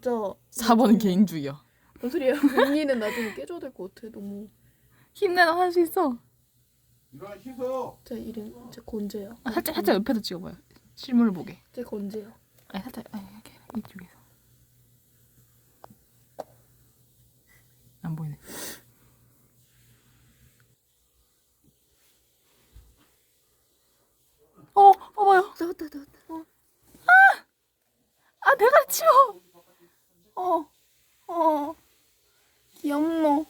진짜 4번은 개인주의야. 뭔 소리야? 언니는 나중에 깨줘야 될 것 같아. 너무 힘내라 할수 있어. 이거 씻어. 제 이름 제 건재야. 아, 살짝 살짝 옆에서 찍어봐요. 실물 보게. 제 건재야. 아니 살짝 아니 이렇게 이쪽에서. 안 보이네. 어, 어 봐요. 나왔다 나왔다. 아 내가 치워. 어, 어, 귀엽노.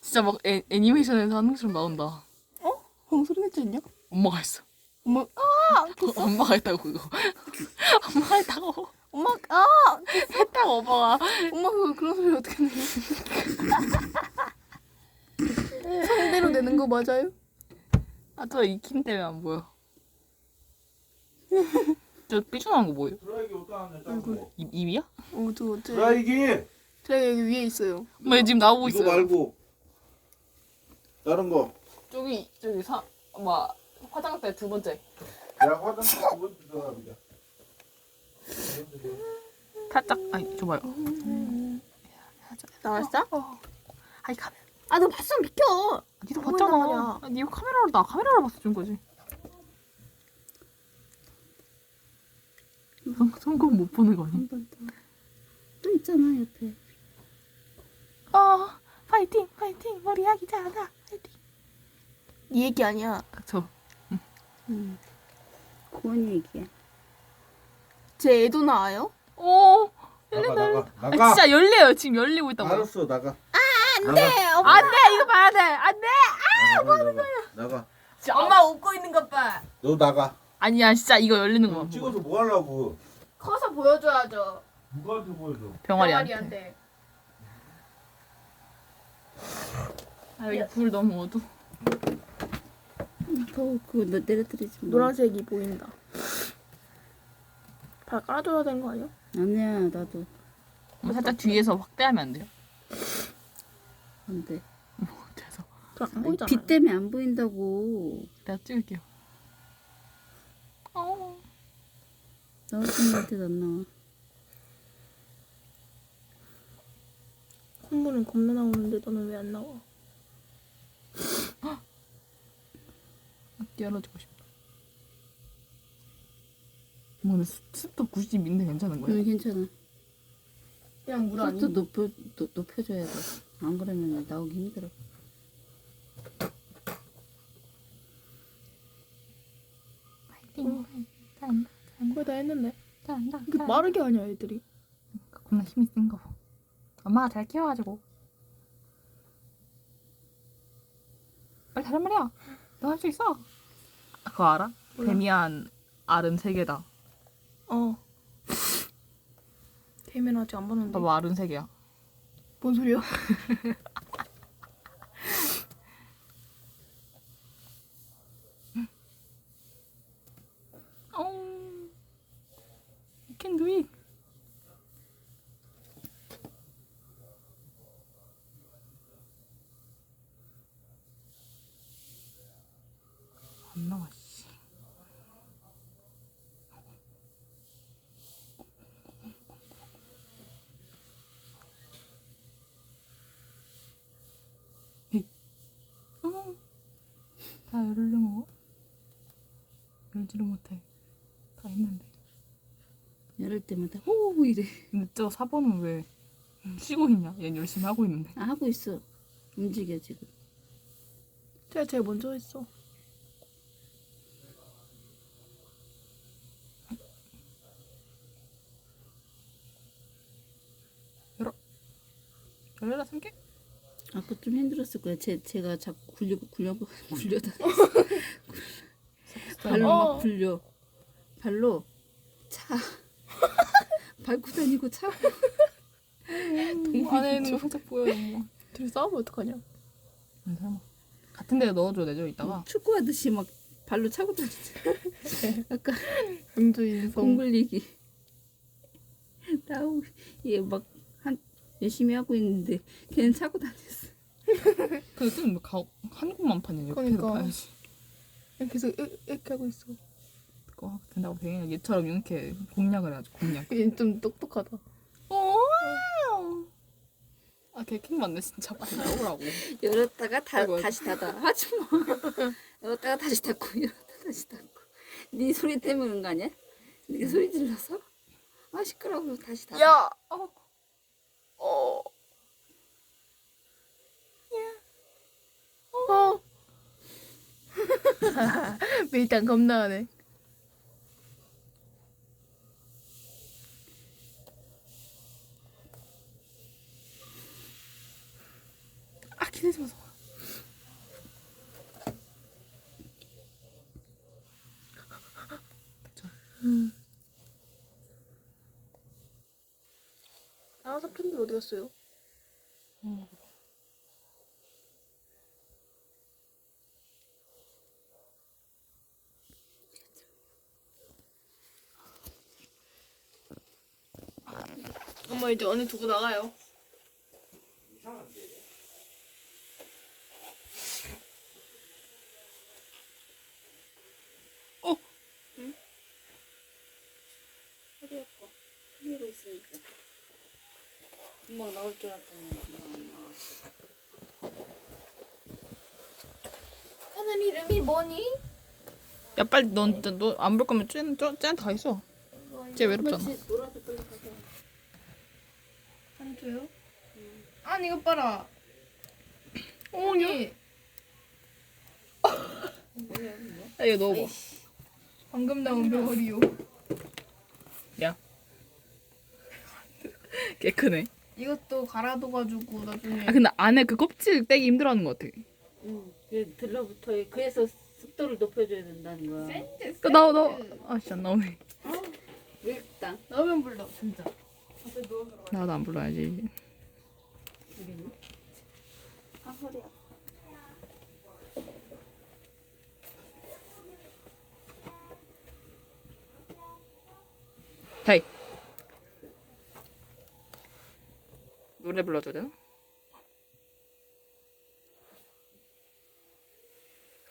진짜 막 애, 애니메이션에서 하는 것처럼 나온다. 형 소리 냈지 않냐? 엄마가 했어. 엄마, 아, 엄마가 했다고 그거. 엄마가 했다고. 엄마, 아, 했다고 엄마가. 엄마 그 그런 소리 어떻게 내? 상대로 내는 거 맞아요? 아저 익힘 때문에 안 보여. 저 삐죽한 거 뭐예요? 드라이기 어디다 놨냐, 작은 거. 입, 입이야? 어, 저, 제, 드라이기. 제가 여기 위에 있어요. 엄마 얘 지금 나오고 이거 있어요. 말고 다른 거. 저기 저기 사 엄마 화장대 두 번째. 야 화장실 두번 들어갑니다. 살짝 아니 줘봐요. 나왔어? 아니 카메라. 아, 너 봤으면 비켜. 니도 안 보인단 봤잖아. 말이야. 아, 니가 카메라로 나 카메라로 봤어 준 거지. 성 성공 못 보는 거 아니? 한 번 더. 또 있잖아 옆에. 어 파이팅 파이팅 머리 하기 잘한다 파이팅. 이 얘기 아니야. 저 응. 고은 얘기야. 제 애도 나와요? 오. 나가 나가 아, 나가. 진짜 열려요 지금 열리고 있다고. 알았어 나가. 네, 엄마. 안 돼 이거 봐야 돼 안 돼. 나가 나가 나가. 엄마 웃고 있는 것 봐. 너 나가. 아니야 진짜 이거 열리는 보고. 찍어서 뭐 하려고? 커서 보여줘야죠. 누구한테 보여줘? 병아리한테. 아 여기 불 너무 어두. 더 그거 너 내려뜨리지 마. 노란색이 보인다. 발 깔아줘야 되는 거 아니야? 아니야 나도 엄마 살짝 뒤에서 확대하면 안 돼요? 안 돼. 돼서 안 보이잖아. 빛 때문에 안 보인다고. 내가 찍을게요. 어. 나왔으면 때도 안 나와. 콧물은 겁나 나오는데 너는 왜 안 나와? 열어주고 싶다. 뭐 근데 습- 습도 90인데 괜찮은 거예요? 응 괜찮아. 그냥 물또 높여 높, 높여줘야 돼. 안 그러면 나오기 힘들어. 파이팅. 잘한다. 다 했는데. 잘한다. 이게 빠르게 하냐 애들이? 겁나 힘이 센가 봐. 엄마가 잘 키워가지고. 빨리 다른 말이야. 너 할 수 있어. 그거 알아? 몰라. 데미안 알은 세 개다. 어. 데이면 아직 안 봤는데. 봐봐 알은 세 개야. 뭔 소리야? 다 열려 먹어? 열지를 못해. 다 했는데. 이럴 때마다 호 이래. 근데 저 4번은 왜 쉬고 있냐? 얘 열심히 하고 있는데. 아, 하고 있어. 움직여 지금. 제가 제일 먼저 했어. 열려라 3개? 아까 좀 힘들었을 거야. 제 제가 자꾸 굴려 굴려 굴려다. 발로 어. 막 굴려. 발로 차. 밟고 다니고 차고. 안에 있는 거 살짝 보여요. 뭐. 둘이 싸우면 어떡하냐? 안 설마. 같은 데에 넣어줘 내줘 이따가. 축구하듯이 막 발로 차고 다니지. 아까 영주 인성. 공 굴리기. 나우 얘막 한 열심히 하고 있는데 걔는 차고 다녔어. 근데 좀 가, 한국만 파냐 옆에서 그러니까. 봐야지. 계속 이렇게 하고 있어. 거 된다고 배경이 얘처럼 이렇게 공략을 해가지고 공략. 얘좀 똑똑하다. 오. 아, 걔킹 맞네 진짜 빨리 나오라고. 열었다가 다, 아이고. 다시 닫아. 하지 마. 열었다가 다시 닫고 열었다가 다시 닫고. 네 소리 때문에 그런 거 아니야? 네 소리 질러서? 아 시끄러워. 다시 닫아. 야. 어. 어. 밀당 겁나하네. 아 기대지 마서. 아 삼촌들 어디 갔어요? 엄마 이제 언니 두고 나가요. 허리 아파. 흘리고 있으니까. 금방 나올 줄 알았더니 안. 하는 이름이 뭐니? 야 빨리 넌너안 볼 거면 쟤쟤다 있어. 쟤 외롭잖아. 한주요? 아니 이거 봐라. 언니. 야 이거 넣어봐. 방금 나온 별이요. 야. 개 크네. 이것도 갈아둬가지고 나중에 아 근데 안에 그 껍질 떼기 힘들어하는 것 같아. 응. 그 들러붙어. 그래서 습도를 높여줘야 된다는 거야. 샌드 그 나와 나와. 아 진짜 안 나오네. 맵다. 나오면 불러 진짜. 나도 안 불러야지. 아 허리 아파. 헤이. 노래 불러줘야 되나?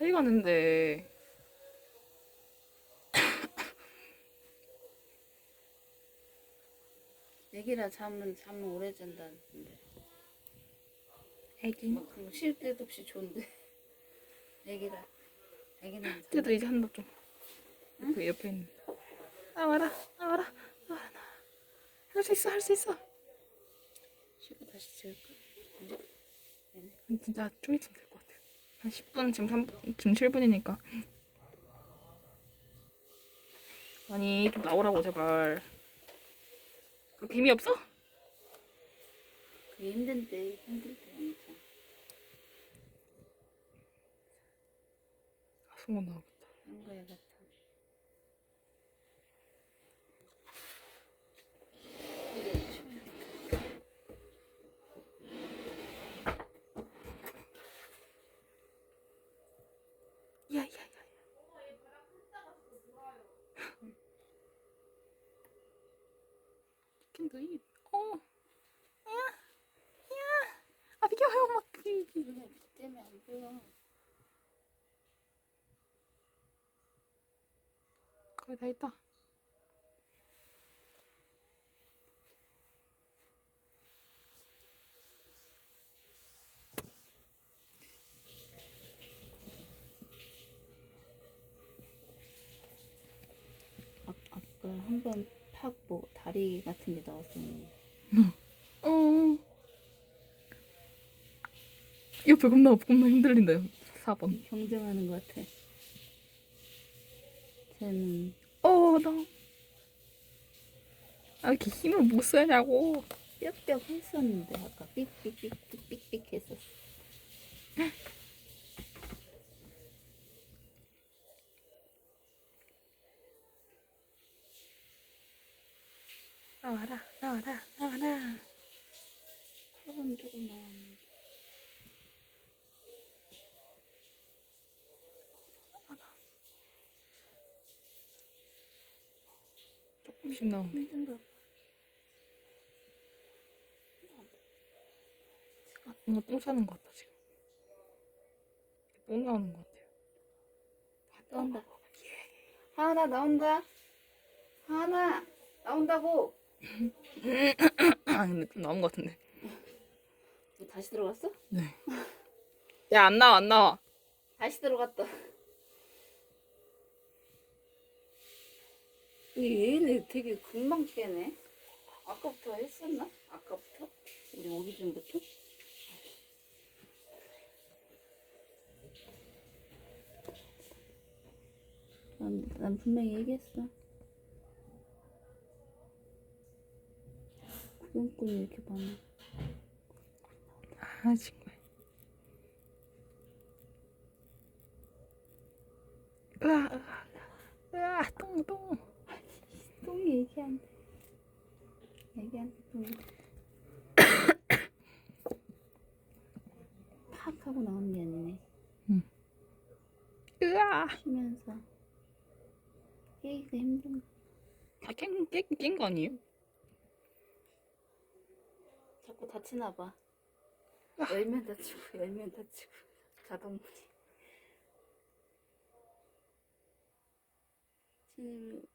회의 가는데 애기라 잠은 잠은 오래 잔다는데. 애기 막 그런 쉴 때도 없이 좋은데. 애기라. 애기는 잠. 쟤도 이제 한다 좀. 그 옆에 있는. 나와라 나와라 나와라 할수 있어 할 수 있어. 쉬고 다시 재울까? 진짜 좀 있으면 될 것 같아요. 한 10분 지금 3 지금 7분이니까. 아니 좀 나오라고 제발. 그렇게 힘이 없어? 그게 힘든데 힘들 때 엄청. 아, 순간 나오겠다. 한 거야 같아. 야. 야. 아 비켜요 막 비. 비. 근데 때문에 안 보여. 거의 다 있다. 아, 아까 한번 팍 뭐 다리 같은 게 나왔었는데. 어. 옆에 겁나 겁나 흔들린다. 4번. 경쟁하는 것 같아. 쟤는 어, 나. 아, 이렇게 힘을 못 쓰냐고. 뾱뾱 했었는데 아까 삑삑삑삑삑 했었어. 나와라, 나와라, 나와라. 턱은 조금 나왔는데. 조금씩 나오네. 뭔가 똥 싸는 것 같다, 지금. 똥 나오는 것 같아요. 떤다. 하나 나온다. 하나 나온다고. 아 근데 좀 나온 것 같은데. 뭐 다시 들어갔어? 네. 야 안 나와 안 나와. 다시 들어갔다. 이 얘네 되게 금방 깨네. 아까부터 했었나? 아까부터? 우리 오기 전부터? 난, 난 분명히 얘기했어. 구경꾼이 이렇게 많아. 아 정말. 으아 으아 으아 똥 똥. 똥이 얘기한대. 얘기한대, 똥이. 팍 하고 나오는 게 아니네. 으아. 쉬면서. 깨기가 힘든 거. 아 깬 깬 깬거 아니에요? 자꾸 다치나 봐. 열면 다치고, 열면 다치고. 자동문이. 쟤는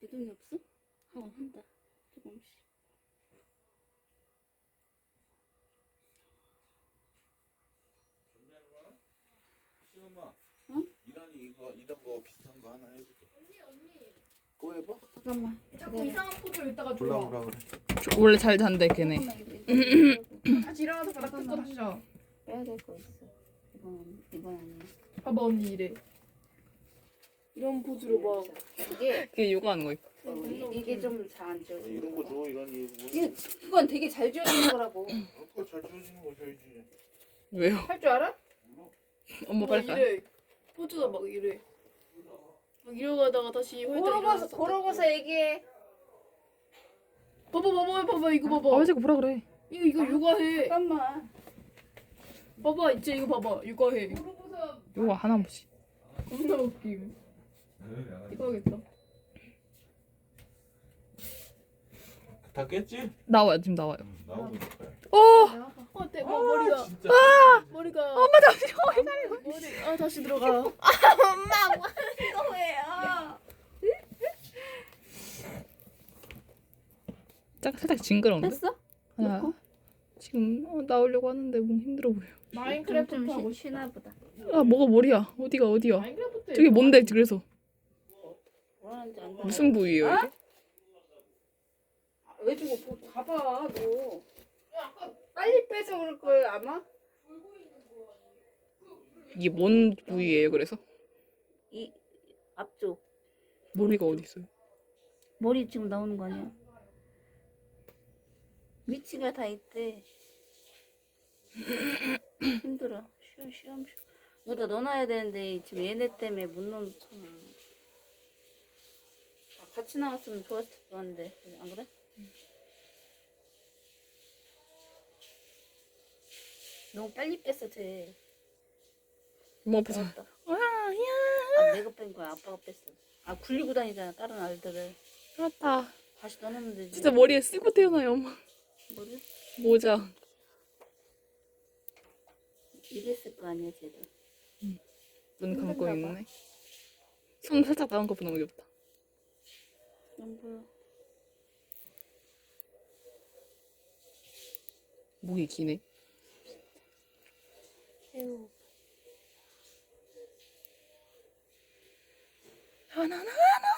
미동이 없어? 어, 한다. 조금씩. 시엄마. 응? 이란이 이거 이런 거 비슷한 거 하나 해줄게. 그거 해봐. 잠깐만. 자꾸 이상한 포즈를 이따가 골라 줘. 보라 그래. 저 원래 잘 잔대 걔네. 잠깐만, 이거, 이거 다시 일어나서 바닥 뜯고 다시 자. 빼야 될 거 있어. 이건, 이건 아니야. 봐봐 언니 이래. 이런 포즈로 막. 이게, 그게 요가하는 거. 어, 이- 이게 좀잘안 지워. 이런 거 줘, 이란이 이거. 이게, 그건 되게 잘 지워지는 거라고. 그거 잘 지워지는 거 줘야지. 왜요? 할 줄 알아? 엄마 빨리 가. 이래. 포즈가 막 이래. 막 이러다가 다시 활짝 걸어가서, 일어나서 걸어가서 얘기해. 봐봐 봐봐 봐봐 이거 봐봐. 아버지가 뭐라 그래? 이거 이거 육아해. 잠깐만. 봐봐 이제 이거 봐봐 육아해. 요가 하나 보지. 겁나 웃김. 이거 하겠다. 다 깼지? 나와요 지금 나와요. 응, 나오고 있을 거야. 어. 어, 대, 뭐, 머리가 진짜. 머리가. 엄마 잠시만. 머리. 아 다시 들어가. 짝 살짝 징그러운데? 했어? 아, 지금 어, 나오려고 하는데 몸 힘들어 보여. 마인크래프트 좀 하고 쉬- 쉬나 보다. 아 뭐가 머리야? 어디가 어디야? 마인크래프트. 저게 뭔데 그래서 뭐라는지 안 돼. 무슨 부위예요 이게? 아, 왜 주고 보- 봐봐 너. 빨리 빼서 그럴 거예요 아마. 이게 뭔 부위예요 그래서? 이 앞쪽 머리가 어디 있어요? 머리 지금 나오는 거 아니야? 위치가 다 있대. 힘들어. 쉬어 쉬어 쉬어. 여기다 넣어놔야 되는데 지금 얘네 때문에 못 넣잖아. 아, 같이 나왔으면 좋았을 것 같은데 안 그래? 너무 빨리 뺐어 쟤. 엄마 앞에서 좋았다. 와, 야, 아 내가 뺀 거야 아빠가 뺐어. 아 굴리고 다니잖아 다른 아이들을. 맞다. 다시 넣어놓으면 되지. 진짜 머리에 쓰고 태어나요 엄마. 뭐를? 모자. 이랬을 거 아니야 쟤도. 눈 감고 힘든가 봐. 있네. 손 살짝 나온 거 너무 귀엽다. 안 보여. 목이 기네. 새우. 하나 하나 하나.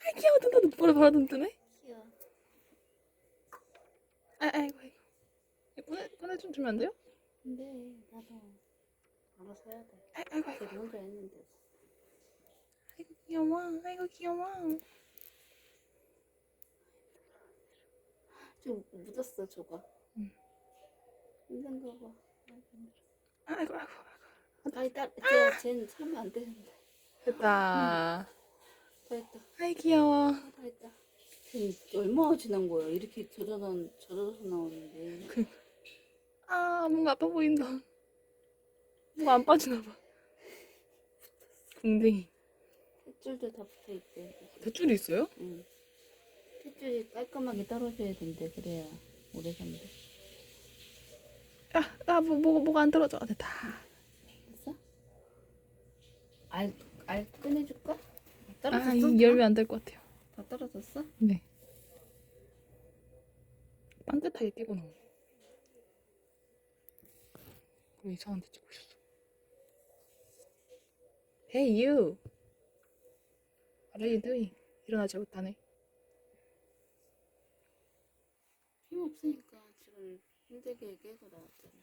아 귀여워 뜬다 눈보라 바라 눈 뜨네. 귀여워. 아 아이고 아이고. 꺼내 꺼내 좀 주면 안 돼요? 근데 나도 알아서 해야 돼. 아, 아이고 아이고. 걔 혼자 했는데. 아이고 귀여워. 아이고 귀여워. 좀 묻었어 저거. 응. 힘든가 봐. 아이고 아이고. 아이 딸, 쟤, 쟤는 참으면 안 되는데. 됐다. 다 했다. 아이 귀여워. 다 했다. 쟤 얼마나 지난 거야? 이렇게 젖어서 젖어서 나오는데. 아 뭔가 아파 보인다. 뭐가 안 빠지나 봐. 궁뎅이. 탯줄도 다 붙어 있대. 대줄이 있어요? 응. 탯줄이 깔끔하게 떨어져야 된대. 그래야 오래 산대. 야, 나 뭐, 뭐, 뭐가 안 떨어져. 됐다. 됐어? 알 알 꺼내줄까? 아, 떨어졌어? 이 열면 안 될 것 같아요. 다 떨어졌어? 네. 빵긋하게 끼고 나오네. 왜 이상한 데 찍고 있었어? Hey you! What are you doing? 일어나지 못하네. 힘 없으니까 힘들게 깨고 나왔잖아.